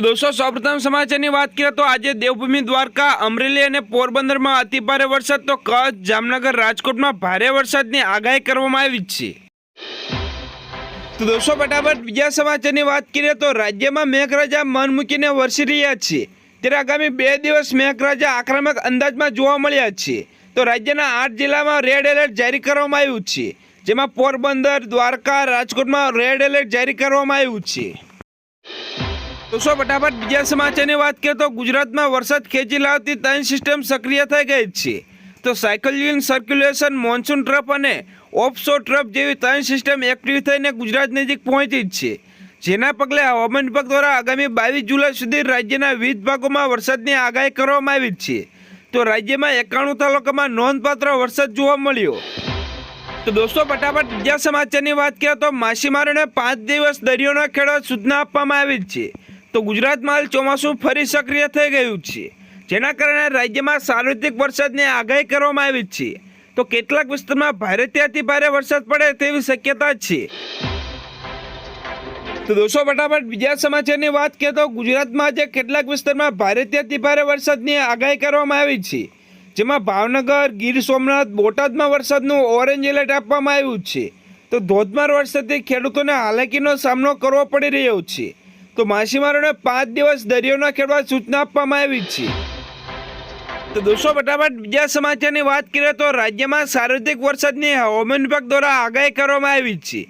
તો દોસ્તો, સૌપ્રથમ સમાચારની વાત કરીએ તો આજે દેવભૂમિ દ્વારકા, અમરેલી અને પોરબંદરમાં અતિ ભારે વરસાદ, તો કચ્છ, જામનગર, રાજકોટમાં ભારે વરસાદની આગાહી કરવામાં આવી છે. તો દોસ્તો, ફટાફટ બીજા સમાચારની વાત કરીએ તો રાજ્યમાં મેઘરાજા મન મૂકીને વરસી રહ્યા છે. ત્યારે આગામી બે દિવસ મેઘરાજા આક્રમક અંદાજમાં જોવા મળ્યા છે. તો રાજ્યના આઠ જિલ્લામાં રેડ એલર્ટ જારી કરવામાં આવ્યું છે. જેમાં પોરબંદર, દ્વારકા, રાજકોટમાં રેડ એલર્ટ જારી કરવામાં આવ્યું છે. દોસ્તો ફટાફટ બીજા સમાચારની વાત કરીએ તો ગુજરાતમાં વરસાદ ખેંચી લાવતી ત્રણ સિસ્ટમ સક્રિય થઈ ગઈ છે. તો સાયકલિન સર્ક્યુલેશન, મોન્સૂન ટ્રફ અને ઓફશોર ટ્રફ જેવી ત્રણ સિસ્ટમ એક્ટિવ થઈને ગુજરાત નજીક પહોંચી જ છે. જેના પગલે હવામાન વિભાગ દ્વારા આગામી બાવીસ જુલાઈ સુધી રાજ્યના વિવિધ ભાગોમાં વરસાદની આગાહી કરવામાં આવી છે. તો રાજ્યમાં એકાણું તાલુકામાં નોંધપાત્ર વરસાદ જોવા મળ્યો. તો દોસ્તો, ફટાફટ બીજા સમાચારની વાત કરીએ તો માછીમારોને પાંચ દિવસ દરિયો ન સૂચના આપવામાં આવી છે. તો ગુજરાતમાં ચોમાસું ફરી સક્રિય થઈ ગયું છે. જેના કારણે રાજ્યમાં સાર્વત્રિક વરસાદની આગાહી કરવામાં આવી છે. તો કેટલાક વિસ્તારમાં ભારેથી અતિ ભારે વરસાદ પડે તેવી શક્યતા છે. તો દોસ્તો, ફટાફટ બીજા સમાચારની વાત કરીએ તો ગુજરાતમાં આજે કેટલાક વિસ્તારમાં ભારેથી અતિ ભારે વરસાદની આગાહી કરવામાં આવી છે. જેમાં ભાવનગર, ગીર સોમનાથ, બોટાદમાં વરસાદનું ઓરેન્જ એલર્ટ આપવામાં આવ્યું છે. તો ધોધમાર વરસાદથી ખેડૂતોને હાલાકીનો સામનો કરવો પડી રહ્યો છે. તો માછીમારોને પાંચ દિવસ દરિયો ન ખેડવા સૂચના આપવામાં આવી છે. તો દોસ્તો, ફટાફટ બીજા સમાચારની વાત કરીએ તો રાજ્યમાં સાર્વત્રિક વરસાદની હવામાન વિભાગ દ્વારા આગાહી કરવામાં આવી છે.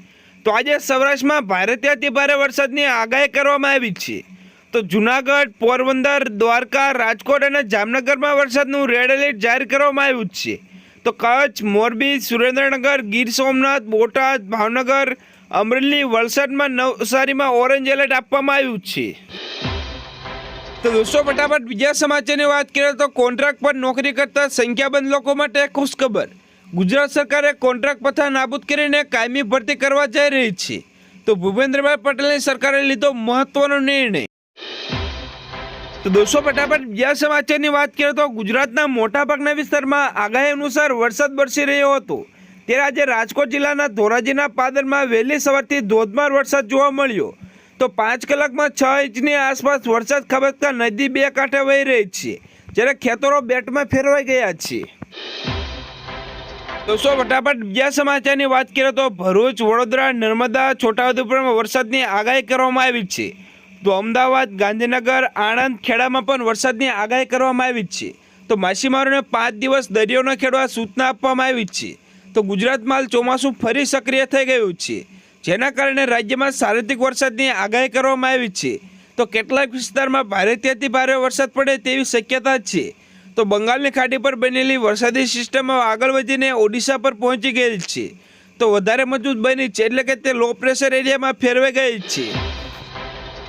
તો આજે સૌરાષ્ટ્રમાં ભારતીય અતિ ભારે વરસાદની આગાહી કરવામાં આવી છે. તો જુનાગઢ, પોરબંદર, દ્વારકા, રાજકોટ અને જામનગરમાં વરસાદનું રેડ એલર્ટ જાહેર કરવામાં આવ્યું છે. તો કચ્છ, મોરબી, સુરેન્દ્રનગર, ગીર સોમનાથ, બોટાદ, ભાવનગર, અમરેલી, વલસાડમાં નવસારીમાં ઓરેન્જ એલર્ટ આપવામાં આવ્યું છે. તો દોસ્તો, ફટાફટ બીજા સમાચારની વાત કરીએ તો કોન્ટ્રાક્ટ પર નોકરી કરતા સંખ્યાબંધ લોકો માટે ખુશખબર. ગુજરાત સરકારે કોન્ટ્રાક્ટ પથા નાબૂદ કરીને કાયમી ભરતી કરવા જઈ રહી છે. તો ભૂપેન્દ્રભાઈ પટેલની સરકારે લીધો મહત્વનો નિર્ણય. તો દોસ્તો, ફટાફટ બીજા સમાચારની વાત કરીએ તો ગુજરાતના મોટાભાગના વિસ્તારમાં આગાહી અનુસાર વરસાદ વરસી રહ્યો હતો. ત્યારે આજે રાજકોટ જિલ્લાના ધોરાજીના પાદરમાં વહેલી સવારથી ધોધમાર વરસાદ જોવા મળ્યો. તો પાંચ કલાકમાં છ ઇંચની આસપાસ વરસાદ ખાબકતા નદી બે કાંઠે વહી રહી છે. જ્યારે ખેતરો બેટમાં ફેરવાઈ ગયા છે. દોસ્તો, ફટાફટ બીજા સમાચારની વાત કરીએ તો ભરૂચ, વડોદરા, નર્મદા, છોટાઉદેપુરમાં વરસાદની આગાહી કરવામાં આવી છે. તો અમદાવાદ, ગાંધીનગર, આણંદ ખેડામાં પણ વરસાદની આગાહી કરવામાં આવી છે. તો માછીમારોને પાંચ દિવસ દરિયો ખેડવા સૂચના આપવામાં આવી છે. તો ગુજરાતમાં ચોમાસું ફરી સક્રિય થઈ ગયું છે. જેના કારણે રાજ્યમાં સાર્વત્રિક વરસાદની આગાહી કરવામાં આવી છે. તો કેટલાક વિસ્તારમાં ભારેથી ભારે વરસાદ પડે તેવી શક્યતા છે. તો બંગાળની ખાડી પર બનેલી વરસાદી સિસ્ટમ આગળ વધીને ઓડિશા પર પહોંચી ગયેલ છે. તો વધારે મજબૂત બની છે એટલે કે તે લો પ્રેશર એરિયામાં ફેરવાઈ ગઈ છે.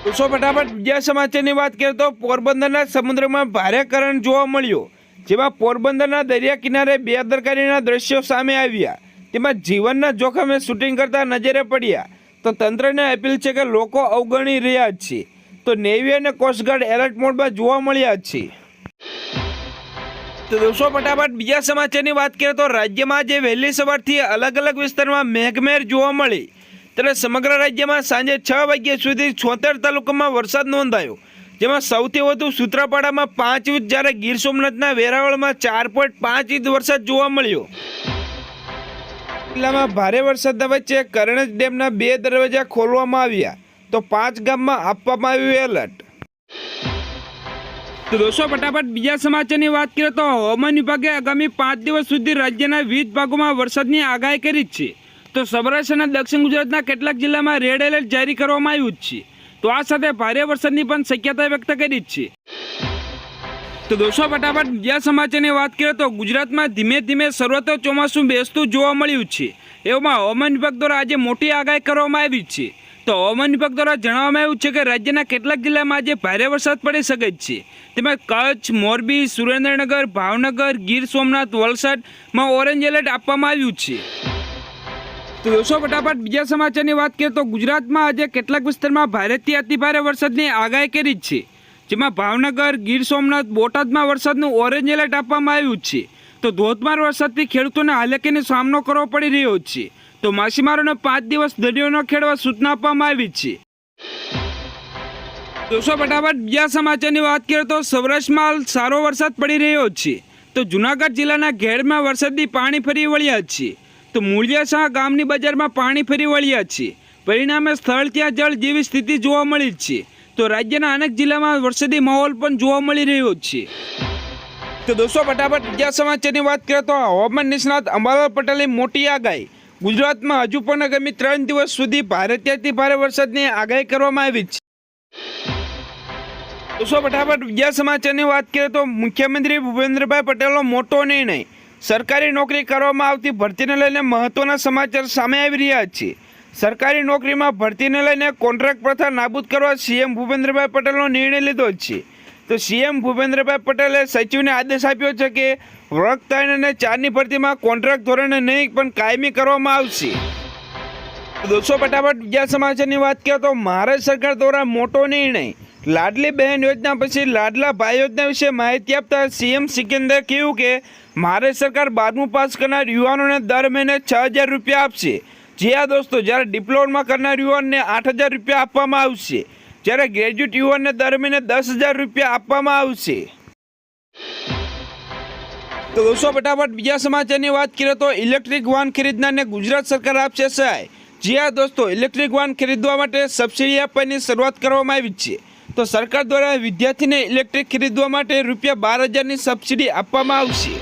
દોસ્તો ફટાફટ બીજા સમાચારની વાત કરીએ તો પોરબંદરના સમુદ્રમાં ભારે કરંટ જોવા મળ્યો, જેમાં પોરબંદરના દરિયા કિનારે બેદરકારીના દ્રશ્યો સામે આવ્યા. તેમાં જીવનના જોખમે શૂટિંગ કરતા નજરે પડ્યા. તો તંત્રને અપીલ છે કે લોકો અવગણી રહ્યા છે. તો નેવી અને કોસ્ટગાર્ડ એલર્ટ મોડમાં જોવા મળ્યા છે. તો દોસ્તો ફટાફટ બીજા સમાચારની વાત કરીએ તો રાજ્યમાં આજે વહેલી સવારથી અલગ અલગ વિસ્તારમાં મેઘમેર જોવા મળી. ત્યારે સમગ્ર રાજ્યમાં સાંજે છ વાગ્યા સુધી છોતેર તાલુકામાં વરસાદ નોંધાયો, જેમાં સૌથી વધુ સૂત્રાપાડામાં પાંચ ઇંચ, જ્યારે ગીર સોમનાથના વેરાવળમાં ચાર પોઈન્ટ પાંચ ઇંચ વરસાદ જોવા મળ્યો. જિલ્લામાં ભારે વરસાદના વચ્ચે કરણજ ડેમના બે દરવાજા ખોલવામાં આવ્યા, તો પાંચ ગામમાં આપવામાં આવ્યું એલર્ટ. તો દોસ્તો, ફટાફટ બીજા સમાચારની વાત કરીએ તો હવામાન વિભાગે આગામી પાંચ દિવસ સુધી રાજ્યના વિવિધ ભાગોમાં વરસાદની આગાહી કરી છે. તો સૌરાષ્ટ્ર અને દક્ષિણ ગુજરાતના કેટલાક જિલ્લામાં રેડ એલર્ટ જારી કરવામાં આવ્યું જ છે. તો આ સાથે ભારે વરસાદની પણ શક્યતા વ્યક્ત કરી જ છે. તો દોસ્તો, ફટાફટ બીજા સમાચારની વાત કરીએ તો ગુજરાતમાં ધીમે ધીમે સર્વત્ર ચોમાસું બેસતું જોવા મળ્યું છે. એવામાં હવામાન વિભાગ દ્વારા આજે મોટી આગાહી કરવામાં આવી છે. તો હવામાન વિભાગ દ્વારા જણાવવામાં આવ્યું છે કે રાજ્યના કેટલાક જિલ્લામાં આજે ભારે વરસાદ પડી શકે છે. તેમાં કચ્છ, મોરબી, સુરેન્દ્રનગર, ભાવનગર, ગીર સોમનાથ, વલસાડમાં ઓરેન્જ એલર્ટ આપવામાં આવ્યું છે. તો દોસ્તો ફટાફટ બીજા સમાચારની વાત કરીએ તો ગુજરાતમાં આજે કેટલાક વિસ્તારમાં ભારેથી અતિભારે વરસાદની આગાહી કરી છે. જેમાં ભાવનગર, ગીર સોમનાથ, બોટાદમાં વરસાદનું ઓરેન્જ એલર્ટ આપવામાં આવ્યું છે. તો ધોધમાર વરસાદથી ખેડૂતોને હાલાકીનો સામનો કરવો પડી રહ્યો છે. તો માછીમારોને પાંચ દિવસ દરિયો ન ખેડવા સૂચના આપવામાં આવી છે. દોસ્તો ફટાફટ બીજા સમાચારની વાત કરીએ તો સૌરાષ્ટ્રમાં સારો વરસાદ પડી રહ્યો છે. તો જુનાગઢ જિલ્લાના ઘેડમાં વરસાદી પાણી ફરી વળ્યા છે. તો મૂળિયાશાહ ગામની બજારમાં પાણી ફરી વળ્યા છે. પરિણામે સ્થળ ત્યાં જળ જેવી સ્થિતિ જોવા મળી છે. તો રાજ્યના અનેક જિલ્લામાં વરસાદી માહોલ પણ જોવા મળી રહ્યો છે. તો દોસ્તો, ફટાફટ બીજા સમાચારની વાત કરીએ તો હવામાન નિષ્ણાત અંબાલાલ પટેલની મોટી આગાહી. ગુજરાતમાં હજુ પણ આગામી ત્રણ દિવસ સુધી ભારેથી ભારે વરસાદની આગાહી કરવામાં આવી છે. દોસ્તો, ફટાફટ બીજા સમાચારની વાત કરીએ તો મુખ્યમંત્રી ભૂપેન્દ્રભાઈ પટેલનો મોટો નિર્ણય. સરકારી નોકરી કરવામાં આવતી ભરતીને લઈને મહત્વના સમાચાર સામે આવી રહ્યા છે. સરકારી નોકરીમાં ભરતીને લઈને કોન્ટ્રાક્ટ પ્રથા નાબૂદ કરવા સીએમ ભૂપેન્દ્રભાઈ પટેલનો નિર્ણય લીધો છે. તો સીએમ ભૂપેન્દ્રભાઈ પટેલે સચિવને આદેશ આપ્યો છે કે વર્ગ ત્રણ અને ચારની ભરતીમાં કોન્ટ્રાક્ટ ધોરણે નહીં, પણ કાયમી કરવામાં આવશે. દોસ્તો, ફટાફટ બીજા સમાચારની વાત કરીએ તો મહારાષ્ટ્ર સરકાર દ્વારા મોટો નિર્ણય લાડલી બહેન યોજના પછી લાડલા ભાઈ યોજના વિશે માહિતી આપતા સીએમ સિકંદર કહ્યું કે, મારે સરકાર બારમું પાસ કરનાર યુવાનોને દર મહિને છ હજાર રૂપિયા આપશે. જી આ દોસ્તો જ્યારે ડિપ્લોમા કરનાર યુવાનને આઠ હજાર રૂપિયા આપવામાં આવશે. જ્યારે ગ્રેજ્યુએટ યુવાનને દર મહિને દસ હજાર રૂપિયા આપવામાં આવશે. તો દોસ્તો, ફટાફટ બીજા સમાચારની વાત કરીએ તો ઇલેક્ટ્રિક વાહન ખરીદનારને ગુજરાત સરકાર આપશે સહાય. જી હા દોસ્તો ઇલેક્ટ્રિક વાહન ખરીદવા માટે સબસિડી આપવાની શરૂઆત કરવામાં આવી છે. તો સરકાર દ્વારા વિદ્યાર્થીને ઇલેક્ટ્રિક ખરીદવા માટે રૂપિયા બાર હજારની સબસિડી આપવામાં આવશે.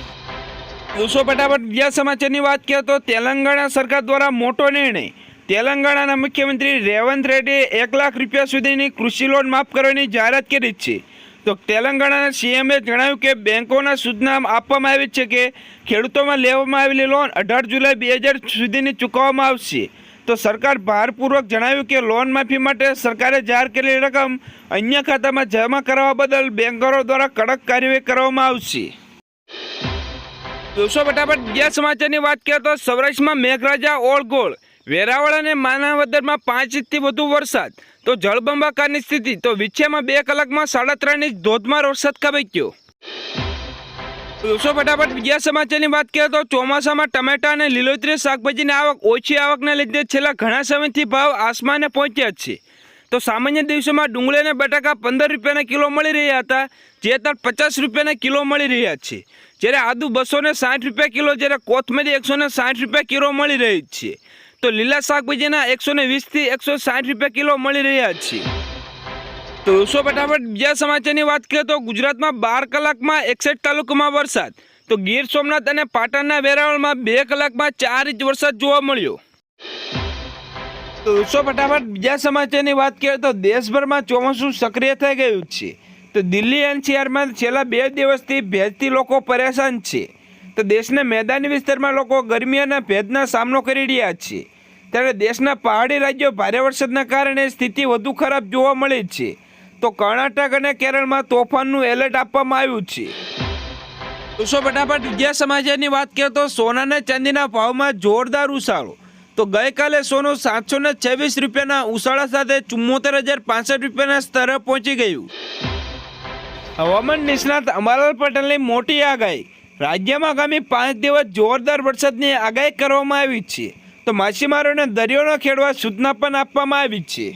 દોસ્તો ફટાફટ બીજા સમાચારની વાત કરીએ તો તેલંગાણા સરકાર દ્વારા મોટો નિર્ણય. તેલંગાણાના મુખ્યમંત્રી રેવંત રેડ્ડીએ એક લાખ રૂપિયા સુધીની કૃષિ લોન માફ કરવાની જાહેરાત કરી છે. તો તેલંગાણાના સીએમએ જણાવ્યું કે બેંકોના સૂચના આપવામાં આવી છે કે ખેડૂતોમાં લેવામાં આવેલી લોન અઢાર જુલાઈ બે હજાર સુધીની ચૂકવવામાં આવશે. તો સરકાર ભારપૂર્વક જણાવ્યું કે લોન માફી માટે સરકારે જાહેર કરેલી રકમ અન્ય ખાતામાં જમા કરવા બદલ બેંકરો દ્વારા કડક કાર્યવાહી કરવામાં આવશે. દોસ્તો, ફટાફટ બીજા સમાચારની વાત કરીએ તો સૌરાષ્ટ્રમાં મેઘરાજા ઓળગોળ વેરાવળ અને માનાવદરમાં પાંચ ઇંચથી વધુ વરસાદ. તો જળબંબાકારની સ્થિતિ, તો વિછેમાં બે કલાકમાં સાડા ત્રણ ઇંચ ધોધમાર વરસાદ ખાબક્યો. દોસ્તો, ફટાફટ બીજા સમાચારની વાત કરીએ તો ચોમાસામાં ટમેટા અને લીલોતરી શાકભાજીની આવક ઓછી આવકને લીધે છેલ્લા ઘણા સમયથી ભાવ આસમાને પહોંચ્યા છે. તો સામાન્ય દિવસોમાં ડુંગળી અને બટાકા પંદર રૂપિયાના કિલો મળી રહ્યા હતા, જે અત્યારે પચાસ રૂપિયાના કિલો મળી રહ્યા છે. જ્યારે આદુ બસો ને સાઠ રૂપિયા કિલો, જ્યારે કોથમરી એકસો ને સાઠ રૂપિયા કિલો મળી રહી છે. તો લીલા શાકભાજીના એકસો ને વીસથી એકસો સાઠ રૂપિયા કિલો મળી રહ્યા છે. તો દોસ્તો ફટાફટ બીજા સમાચારની વાત કરીએ તો ગુજરાતમાં બાર કલાકમાં એકસઠ તાલુકામાં વરસાદ. તો ગીર સોમનાથ અને પાટણના વેરાવળમાં બે કલાકમાં ચાર ઇંચ વરસાદ જોવા મળ્યો. તો દોસ્તો ફટાફટ બીજા સમાચારની વાત કરીએ તો દેશભરમાં ચોમાસું સક્રિય થઈ ગયું છે. તો દિલ્હી એનસીઆરમાં છેલ્લા બે દિવસથી ભેજથી લોકો પરેશાન છે. તો દેશના મેદાની વિસ્તારમાં લોકો ગરમી અને ભેજનો સામનો કરી રહ્યા છે. ત્યારે દેશના પહાડી રાજ્યો ભારે વરસાદના કારણે સ્થિતિ વધુ ખરાબ જોવા મળી છે. તો કર્ણાટક અને કેરળમાં તોફાનનું એલર્ટ આપવામાં આવ્યું છે. દોસ્તો ફટાફટ બીજા સમાચારની વાત કરીએ તો સોના અને ચાંદીના ભાવમાં જોરદાર ઉછાળો. તો ગઈકાલે સોનું સાતસો ને છવ્વીસ રૂપિયાના ઉછાળા સાથે ચુમ્મોતેર હજાર પાસઠ રૂપિયાના સ્તરે પહોંચી ગયું. હવામાન નિષ્ણાત અમરલાલ પટેલની મોટી આગાહી. રાજ્યમાં આગામી પાંચ દિવસ જોરદાર વરસાદની આગાહી કરવામાં આવી છે. તો માછીમારોને દરિયોનો ખેડવા સૂચના પણ આપવામાં આવી છે.